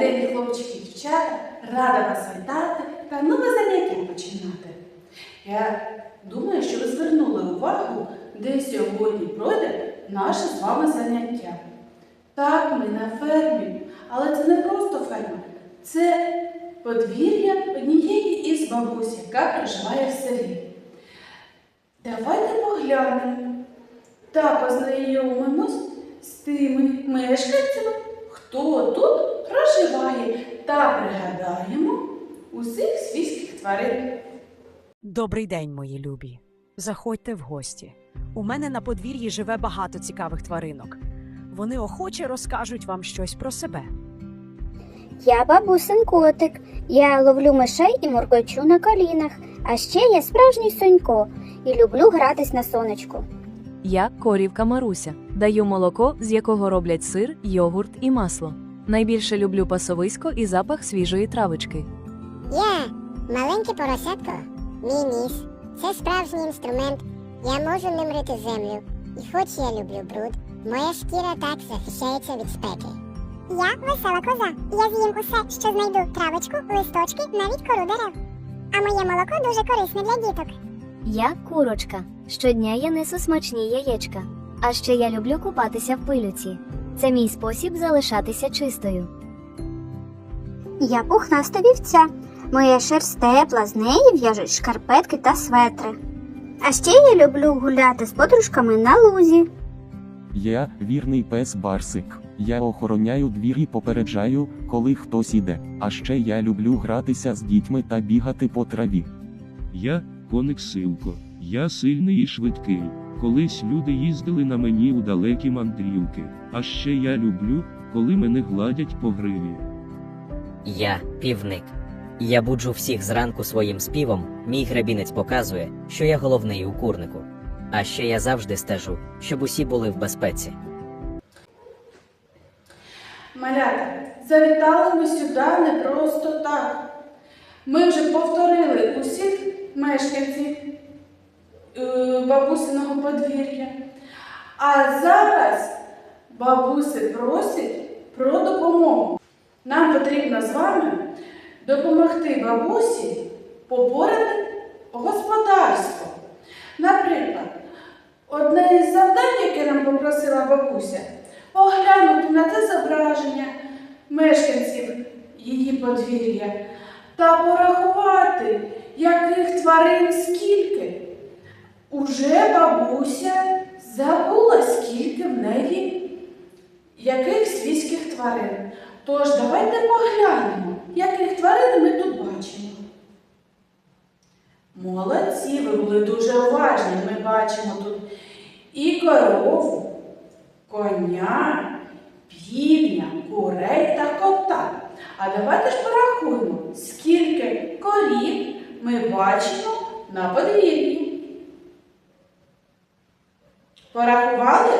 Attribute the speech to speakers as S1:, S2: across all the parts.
S1: день, хлопчики і дівчата! Рада вас вітати та нове заняття починати. Я думаю, що ви звернули увагу, де сьогодні пройде наше з вами заняття. Так, ми на фермі, але це не просто ферма, це подвір'я однієї із бабусь, яка проживає в селі. Давайте поглянемо та познайомимось з тими мешканцями, хто тут проживає, та пригадаємо усіх свійських тварин.
S2: Добрий день, мої любі. Заходьте в гості. У мене на подвір'ї живе багато цікавих тваринок. Вони охоче розкажуть вам щось про себе.
S3: Я бабусин котик. Я ловлю мишей і моркочу на колінах. А ще я справжній сонько і люблю гратись на сонечку.
S4: Я корівка Маруся. Даю молоко, з якого роблять сир, йогурт і масло. Найбільше люблю пасовисько і запах свіжої травички.
S5: Я маленьке поросятко, мій ніс. Це справжній інструмент. Я можу ним рити землю. І хоч я люблю бруд, моя шкіра так захищається від спеки.
S6: Я весела коза. Я з'їм усе, що знайду травочку, листочки, навіть кору дерев. А моє молоко дуже корисне для діток.
S3: Я курочка. Щодня я несу смачні яєчка. А ще я люблю купатися в пилюці. Це мій спосіб залишатися чистою. Я пухнаста вівця. Моя шерсть тепла, з неї в'яжуть шкарпетки та светри. А ще я люблю гуляти з подружками на лузі.
S7: Я вірний пес Барсик. Я охороняю двір і попереджаю, коли хтось іде. А ще я люблю гратися з дітьми та бігати по траві.
S8: Я коник Силко. Я сильний і швидкий. Колись люди їздили на мені у далекі мандрівки. А ще я люблю, коли мене гладять по гриві.
S9: Я півник. Я буджу всіх зранку своїм співом. Мій гребінець показує, що я головний у курнику. А ще я завжди стежу, щоб усі були в безпеці.
S1: Малята, завітали ми сюди не просто так. Ми вже повторили усіх мешканців е, бабусиного подвір'я. А зараз бабуси просять про допомогу. Нам потрібно з вами допомогти бабусі поборити господарство. Наприклад, одне із завдань, яке нам попросила бабуся, оглянути на це зображення мешканців її подвір'я та порахувати, яких тварин скільки. Уже бабуся забула, скільки в неї яких свійських тварин. Тож давайте поглянемо, яких тварин ми тут бачимо. Молодці, ви були дуже уважні. Ми бачимо тут і корову, коня, півня, курей та кота. А давайте ж порахуємо, скільки корів ми бачимо на подвір'ї. Порахували?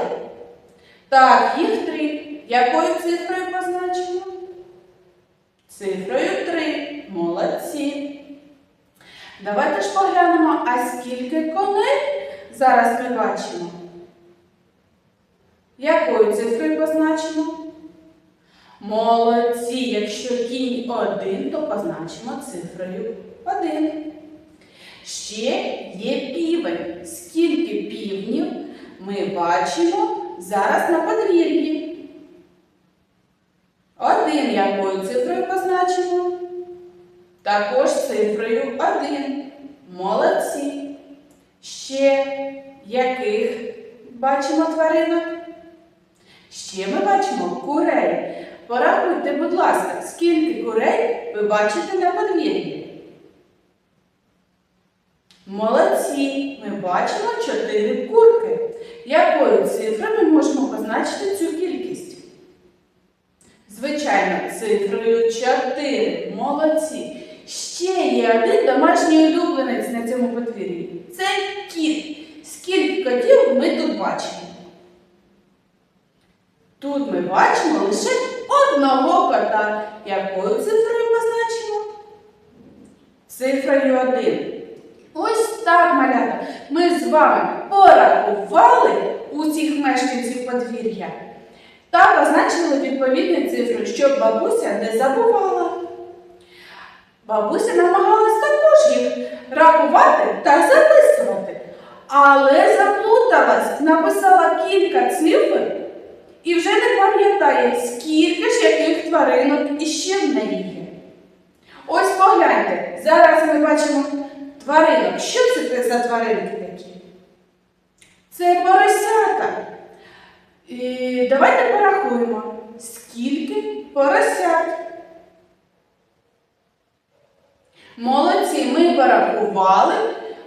S1: Так, їх три. Якою цифрою позначимо? Цифрою три. Молодці. Давайте ж поглянемо, а скільки коней зараз ми бачимо. Якою цифрою позначимо? Молодці, якщо кінь один, то позначимо цифрою один. Ще є півень. Скільки півнів ми бачимо зараз на подвір'ї? Один якою цифрою позначимо? Також цифрою один. Молодці. Ще яких бачимо тваринок? Ще ми бачимо курей. Порахуйте, будь ласка, скільки курей ви бачите на подвір'ї? Молодці! Ми бачимо чотири курки. Якою цифрою можемо позначити цю кількість? Звичайно, цифрою 4. Молодці. Ще є один домашній улюбленець на цьому подвір'ї. Це кіт. Скільки котів ми тут бачимо? Тут ми бачимо лише одного кота. Якою цифрою позначимо? Цифрою 1. Ось так, малята. Ми з вами порахували усіх мешканців подвір'я та позначили відповідні цифри, щоб бабуся не забувала. Бабуся намагалась також їх рахувати та записувати, але заплуталась, написала кілька цифр і вже не пам'ятає, скільки ж яких тваринок іще в неї є. Ось погляньте, зараз ми бачимо тваринок. Що це за тваринки такі? Це поросята. І давайте порахуємо, скільки поросят. Молодці, ми порахували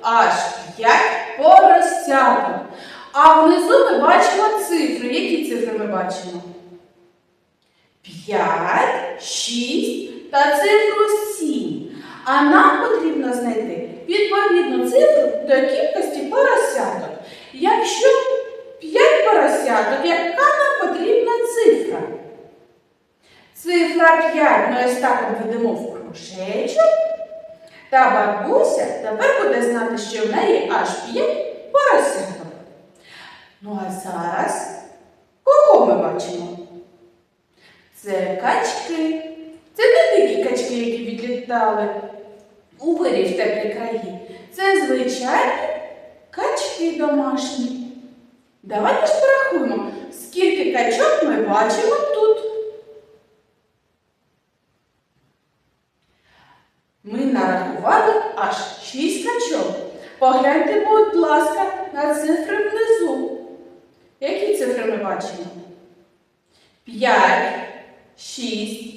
S1: аж 5 поросяток. А внизу ми бачимо цифри. Які цифри ми бачимо? 5, 6 та цифру 7. А нам потрібно знайти відповідну цифру до кількості поросяток. Якщо 5 поросяток, яка нам потрібна цифра? Цифра 5 ми ось так обведемо в кружечок. Та бабуся тепер буде знати, що в неї аж 5 поросяток. Ну а зараз кого ми бачимо? Це качки. Це не дикі качки, які відлітали у вирі в теплі краї. Це звичайні качки домашні. Давайте ж порахуємо, скільки качок ми бачимо тут. Ми нарахували аж 6 качок. Погляньте, будь ласка, на цифри внизу. Які цифри ми бачимо? 5, 6.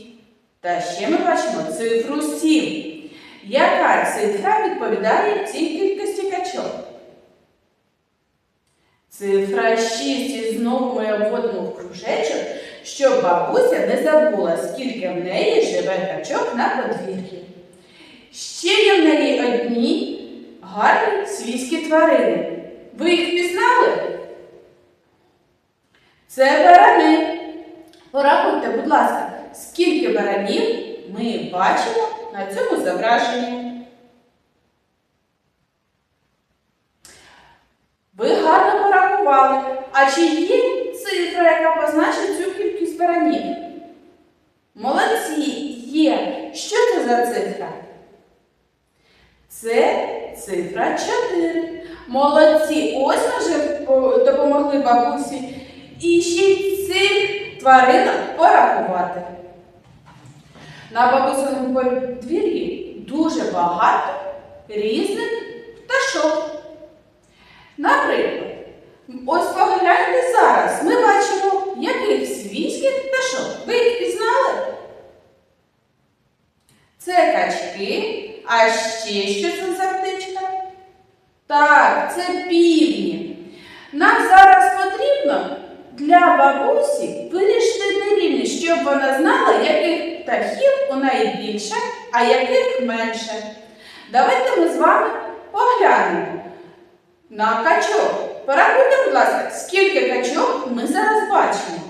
S1: Та ще ми бачимо цифру 7. Яка цифра відповідає цій кількості качок? Цифра 6. І знову ми обводимо в кружечок, щоб бабуся не забула, скільки в неї живе качок на подвір'ї. Ще є в неї одні гарні свійські тварини. Ви їх пізнали? Це барани. Порахуйте, будь ласка, скільки баранів ми бачимо на цьому зображенні. Ви гарно порахували. А чи є цифра, яка позначить цю кількість баранів? Молодці, є. Що це за цифра? Це цифра 4. Молодці. Ось ми вже допомогли бабусі. І ще й цих тваринок порахувати. На бабусиному подвір'ї дуже багато різних пташок. Наприклад, ось погляньте зараз. Ми бачимо яких свійських пташок. Ви їх пізнали? Це качки. А ще що це за птичка? Так, це півні. Нам зараз потрібно для бабусі вирішити нерівність, щоб вона знала, яких птахів у неї більше, а яких менше. Давайте ми з вами поглянемо на качок. Порахуйте, будь ласка, скільки качок ми зараз бачимо.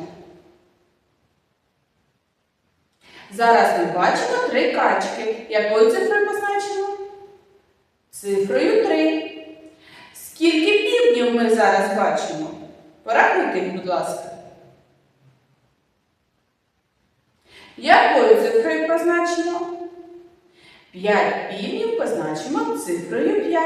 S1: Зараз ми бачимо три качки. Якою цифрою позначено? Цифрою 3. Скільки півнів ми зараз бачимо? Порахуйте їх, будь ласка. Якою цифрою позначено? 5 півнів позначимо цифрою 5.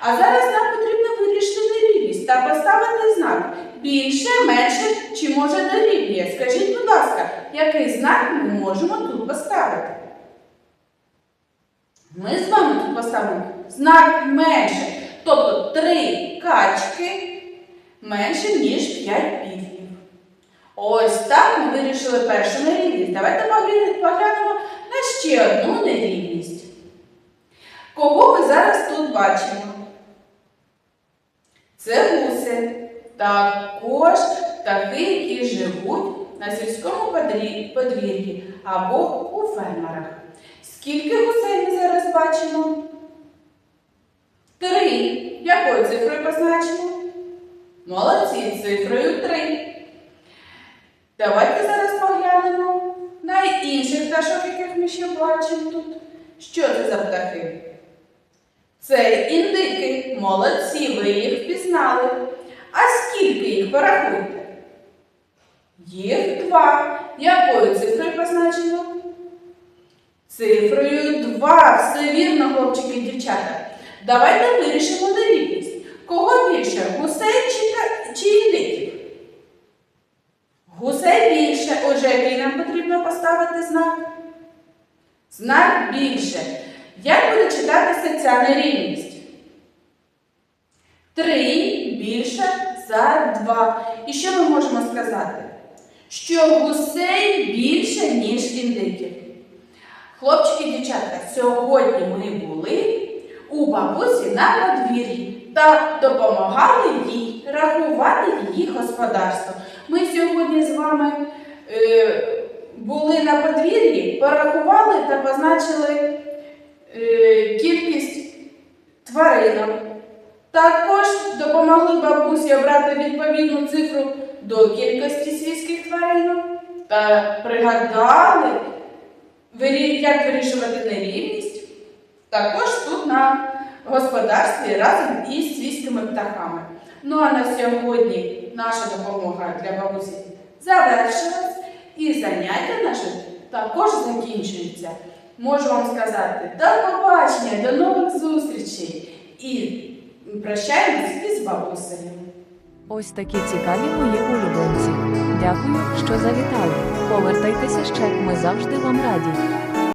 S1: А зараз нам потрібно вирішити нерівність та поставити знак більше, менше чи може дорівнює. Скажіть, будь ласка, який знак ми можемо тут поставити? Ми з вами тут поставимо знак менше. Тобто 3 качки менше, ніж 5 півнів. Ось так ми вирішили першу нерівність. Давайте поглянемо на ще одну нерівність. Кого ми зараз тут бачимо? Це гуси. Також птахи, які живуть на сільському подвір'ї або у фермерах. Скільки гусей ми зараз бачимо? Три. Якою цифрою позначимо? Молодці, цифрою три. Давайте зараз поглянемо на інших пташок, яких ми ще бачимо тут. Що це за птахи? Це індики. Молодці, ви їх впізнали. А скільки їх порахуйте? Їх два. Якою цифрою позначено? Цифрою 2. Все вірно, хлопчики і дівчата. Давайте вирішимо нерівність. Кого більше? Гусей чи, чи індиків? Гусей більше. Отже, який нам потрібно поставити знак? Знак більше. Як буде читатися ця нерівність? Три більше за два. І що ми можемо сказати? Що гусей більше, ніж індиків. Хлопчики і дівчатка, сьогодні ми були у бабусі на подвір'ї та допомагали їй рахувати її господарство. Ми сьогодні з вами е, були на подвір'ї, порахували та позначили е, кількість тваринок. Також допомогли бабусі обрати відповідну цифру до кількості сільських тваринок та пригадали, як вирішувати нерівність. Також тут на господарстві разом із свійськими птахами. Ну а на сьогодні наша допомога для бабусі завершилась і заняття наше також закінчується. Можу вам сказати до побачення, до нових зустрічей і прощаємось із бабусею.
S4: Ось такі цікаві мої улюбленці. Дякую, що завітали. Повертайтеся ще, ми завжди вам раді.